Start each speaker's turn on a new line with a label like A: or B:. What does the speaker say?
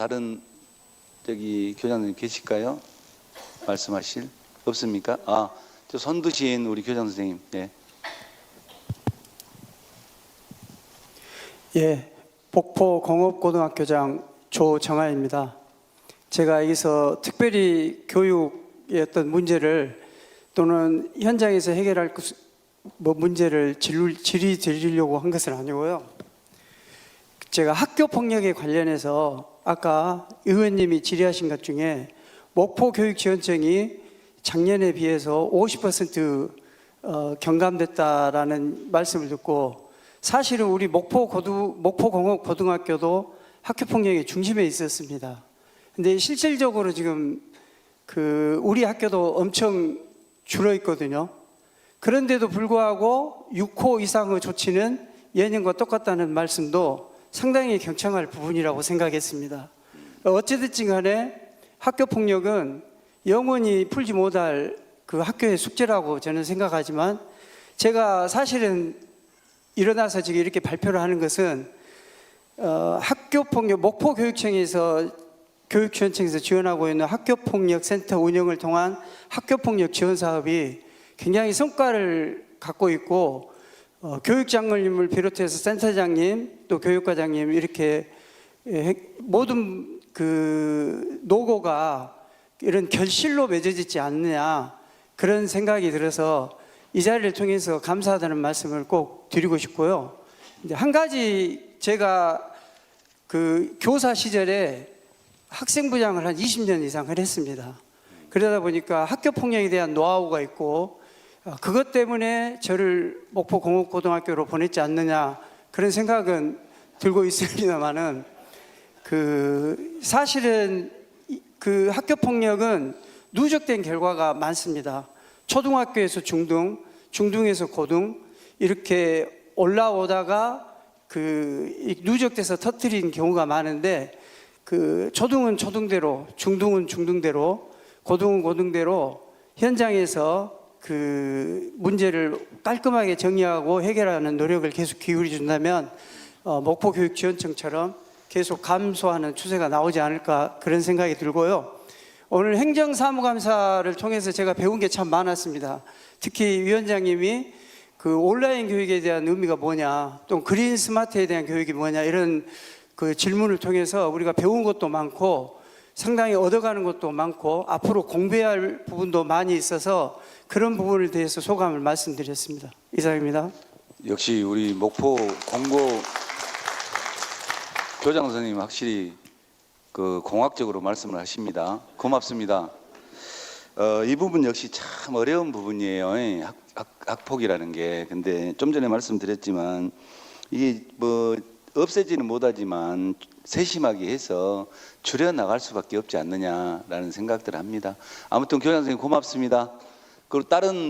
A: 다른 저기 교장선생님 계실까요? 말씀하실 없습니까? 아, 저손 드신 우리 교장 선생님. 예.
B: 예, 복포 공업고등학교장 조정아입니다. 제가 여기서 특별히 교육의 어떤 문제를 또는 현장에서 해결할 뭐 문제를 질- 질의 드리려고 한 것은 아니고요. 제가 학교 폭력에 관련해서 아까 의원님이 질의하신 것 중에 목포 교육 지원청이 작년에 비해서 50% 어, 경감됐다라는 말씀을 듣고 사실은 우리 목포 고등 목포 공업 고등학교도 학교 폭력의 중심에 있었습니다. 근데 실질적으로 지금 그 우리 학교도 엄청 줄어 있거든요. 그런데도 불구하고 6호 이상의 조치는 예년과 똑같다는 말씀도 상당히 경청할 부분이라고 생각했습니다. 어찌됐든 간에 학교 폭력은 영원히 풀지 못할 그 학교의 숙제라고 저는 생각하지만 제가 사실은 일어나서 지금 이렇게 발표를 하는 것은 어, 학교 폭력 목포 교육청에서 교육지원청에서 지원하고 있는 학교 폭력 센터 운영을 통한 학교 폭력 지원 사업이 굉장히 성과를 갖고 있고 어, 교육장님을 비롯해서 센터장님 또 교육과장님 이렇게 예, 모든 그 노고가 이런 결실로 맺어지지 않느냐 그런 생각이 들어서 이 자리를 통해서 감사하다는 말씀을 꼭 드리고 싶고요. 이제 한 가지 제가 그 교사 시절에 학생부장을 한 20년 이상을 했습니다. 그러다 보니까 학교 폭력에 대한 노하우가 있고 어, 그것 때문에 저를 목포 공업고등학교로 보냈지 않느냐 그런 생각은 들고 있습니다만은 그 사실은 이- 그 학교 폭력은 누적된 결과가 많습니다. 초등학교에서 중등, 중등에서 고등 이렇게 올라오다가 그이 누적돼서 터트린 경우가 많은데 그 초등은 초등대로, 중등은 중등대로, 고등은 고등대로 현장에서 그 문제를 깔끔하게 정리하고 해결하는 노력을 계속 기울여 준다면 어, 목포 교육 지원청처럼 계속 감소하는 추세가 나오지 않을까 그런 생각이 들고요. 오늘 행정사무감사를 통해서 제가 배운 게 참 많았습니다. 특히 위원장님이 그 온라인 교육에 대한 의미가 뭐냐, 또 그린 스마트에 대한 교육이 뭐냐 이런 그 질문을 통해서 우리가 배운 것도 많고 상당히 얻어가는 것도 많고 앞으로 공부해야 할 부분도 많이 있어서 그런 부분에 대해서 소감을 말씀드렸습니다. 이상입니다.
A: 역시 우리 목포 공고 교장 선생님 확실히 그 공학적으로 말씀을 하십니다. 고맙습니다. 어, 이 부분 역시 참 어려운 부분이에요. 예, 학, 학, 학폭이라는 게. 근데 좀 전에 말씀드렸지만 이게 뭐 없애지는 못하지만 세심하게 해서 줄여 나갈 수밖에 없지 않느냐라는 생각들을 합니다. 아무튼 교장 선생님 고맙습니다. 그리고 다른